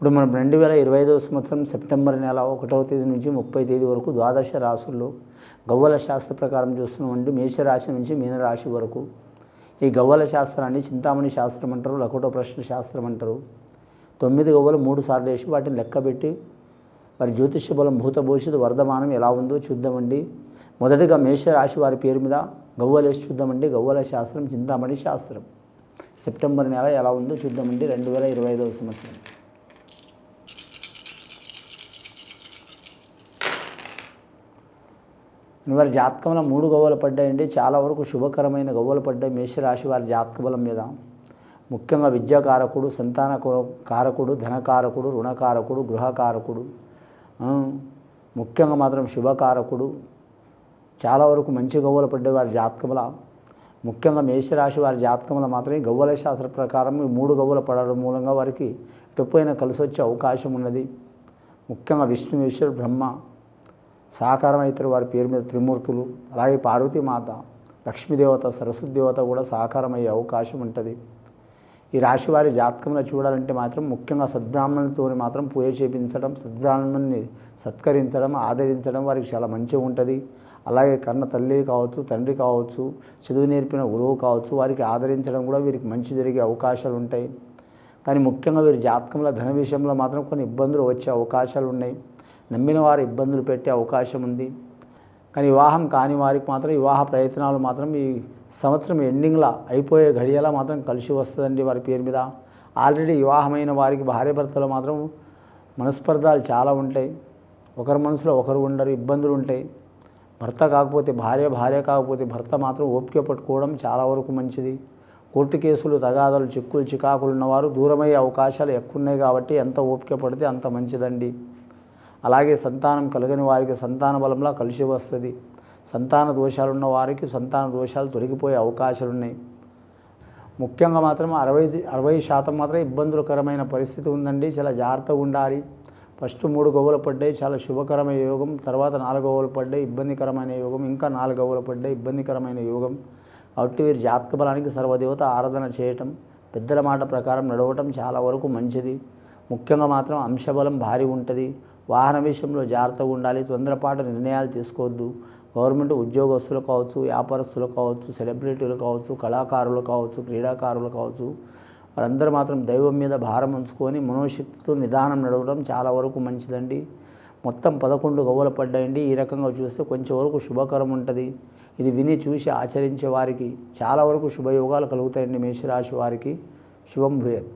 ఇప్పుడు మనం రెండు వేల ఇరవై ఐదవ సంవత్సరం సెప్టెంబర్ నెల ఒకటవ తేదీ నుంచి ముప్పై తేదీ వరకు ద్వాదశ రాశుల్లో గవ్వల శాస్త్ర ప్రకారం చూస్తున్నామండి. మేషరాశి నుంచి మీనరాశి వరకు. ఈ గవ్వల శాస్త్రాన్ని చింతామణి శాస్త్రం అంటారు లకోట ప్రశ్న శాస్త్రం అంటారు. తొమ్మిది గవ్వలు మూడు సార్లు వేసి వాటిని లెక్కబెట్టి వారి జ్యోతిష బలం భూత భవిష్యత్తు వర్ధమానం ఎలా ఉందో చూద్దామండి. మొదటిగా మేషరాశి వారి పేరు మీద గవ్వలేసి చూద్దామండి. గవ్వల శాస్త్రం చింతామణి శాస్త్రం. సెప్టెంబర్ నెల ఎలా ఉందో చూద్దామండి. రెండు వేల ఇరవై ఐదవ సంవత్సరం. వారి జాతకంలో మూడు గవ్వలు పడ్డాయండి. చాలా వరకు శుభకరమైన గవ్వలు పడ్డాయి. మేషరాశి వారి జాతక బలం మీద. ముఖ్యంగా విద్యాకారకుడు సంతాన కారకుడు ధనకారకుడు రుణకారకుడు గృహకారకుడు ముఖ్యంగా మాత్రం శుభకారకుడు. చాలా వరకు మంచి గవ్వలు పడ్డాయి వారి జాతకముల ముఖ్యంగా మేషరాశి వారి జాతకంలో మాత్రమే గవ్వల శాస్త్ర ప్రకారం ఈ మూడు గవ్వలు పడడం మూలంగా వారికి టొప్పైన కలిసి వచ్చే అవకాశం ఉన్నది. ముఖ్యంగా విష్ణు విశ్వ బ్రహ్మ సహకారం అవుతారు వారి పేరు మీద త్రిమూర్తులు అలాగే పార్వతీమాత లక్ష్మీదేవత సరస్వతి దేవత కూడా సహకారం అయ్యే అవకాశం ఉంటుంది. ఈ రాశి వారి జాతకంలో చూడాలంటే మాత్రం ముఖ్యంగా సద్బ్రాహ్మణులతో మాత్రం పూజ చేపించడం సద్బ్రాహ్మణుని సత్కరించడం ఆదరించడం వారికి చాలా మంచిగా ఉంటుంది. అలాగే కన్న తల్లి కావచ్చు తండ్రి కావచ్చు చదువు నేర్పిన గురువు కావచ్చు వారికి ఆదరించడం కూడా వీరికి మంచి జరిగే అవకాశాలు ఉంటాయి. కానీ ముఖ్యంగా వీరి జాతకంలో ధన విషయంలో మాత్రం కొన్ని ఇబ్బందులు వచ్చే అవకాశాలు ఉన్నాయి. నమ్మిన వారు ఇబ్బందులు పెట్టే అవకాశం ఉంది. కానీ వివాహం కాని వారికి మాత్రం వివాహ ప్రయత్నాలు మాత్రం ఈ సంవత్సరం ఎండింగ్లో అయిపోయే ఘడియలా మాత్రం కలిసి వస్తుందండి వారి పేరు మీద. ఆల్రెడీ వివాహమైన వారికి భార్య భర్తలు మాత్రం మనస్పర్ధాలు చాలా ఉంటాయి. ఒకరి మనసులో ఒకరు ఉండరు ఇబ్బందులు ఉంటాయి. భర్త కాకపోతే భార్య భార్య కాకపోతే భర్త మాత్రం ఓపిక పట్టుకోవడం చాలా వరకు మంచిది. కోర్టు కేసులు తగాదాలు చిక్కులు చికాకులు ఉన్నవారు దూరమయ్యే అవకాశాలు ఎక్కువ ఉన్నాయి కాబట్టి ఎంత ఓపిక పడితే అంత మంచిదండి. అలాగే సంతానం కలగని వారికి సంతాన బలంలో కలిసి వస్తుంది. సంతాన దోషాలు ఉన్న వారికి సంతాన దోషాలు తొలగిపోయే అవకాశాలు ఉన్నాయి ముఖ్యంగా మాత్రం అరవై అరవై శాతం మాత్రం ఇబ్బందులకరమైన పరిస్థితి ఉందండి. చాలా జాగ్రత్తగా ఉండాలి. ఫస్ట్ మూడు గవ్వలు పడ్డాయి చాలా శుభకరమైన యోగం తర్వాత నాలుగు గవ్వలు పడ్డాయి ఇబ్బందికరమైన యోగం ఇంకా నాలుగు గవ్వలు పడ్డాయి ఇబ్బందికరమైన యోగం. కాబట్టి వీరి జాతక బలానికి సర్వదేవత ఆరాధన చేయటం పెద్దల మాట ప్రకారం నడవటం చాలా వరకు మంచిది. ముఖ్యంగా మాత్రం అంశబలం భారీ ఉంటుంది. వాహన విషయంలో జాగ్రత్తగా ఉండాలి తొందరపాటు నిర్ణయాలు తీసుకోవద్దు. గవర్నమెంట్ ఉద్యోగస్తులు కావచ్చు వ్యాపారస్తులు కావచ్చు సెలబ్రిటీలు కావచ్చు కళాకారులు కావచ్చు క్రీడాకారులు కావచ్చు వారందరూ మాత్రం దైవం మీద భారం ఉంచుకొని మనోశక్తితో నిదానం నడవడం చాలా వరకు మంచిదండి. మొత్తం పదకొండు గవ్వలు పడ్డాయండి. ఈ రకంగా చూస్తే కొంచెం వరకు శుభకరం ఉంటుంది. ఇది విని చూసి ఆచరించే వారికి చాలా వరకు శుభయోగాలు కలుగుతాయండి మేషరాశి వారికి. శుభం భూయత్.